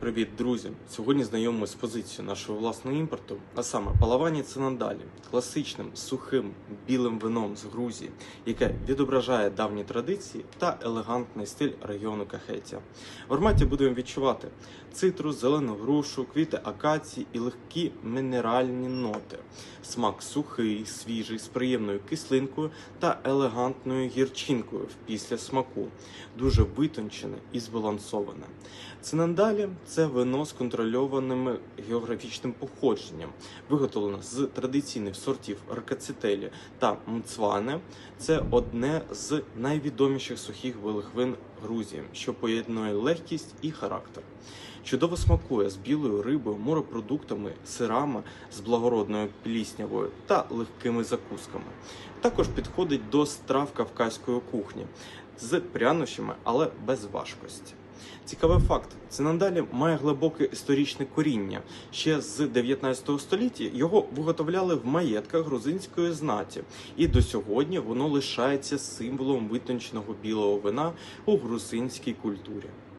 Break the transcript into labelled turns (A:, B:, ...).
A: Привіт, друзі! Сьогодні знайомимося з позицією нашого власного імпорту, а саме палавані надалі класичним сухим білим вином з Грузії, яке відображає давні традиції та елегантний стиль регіону Кахетія. В ароматі будемо відчувати цитрус, зелену грушу, квіти акації і легкі мінеральні ноти. Смак сухий, свіжий, з приємною кислинкою та елегантною гірчинкою в після смаку, дуже витончене і збалансоване. Цинандалі це вино з контрольованим географічним походженням, виготовлено з традиційних сортів ракацителі та мцване. Це одне з найвідоміших сухих вин Грузії, що поєднує легкість і характер. Чудово смакує з білою рибою, морепродуктами, сирами з благородною пліснявою та легкими закусками. Також підходить до страв кавказької кухні з прянощами, але без важкості. Цікавий факт: цинандалі має глибоке історичне коріння. Ще з 19 століття його виготовляли в маєтках грузинської знаті, і до сьогодні воно лишається символом витонченого білого вина у грузинській культурі.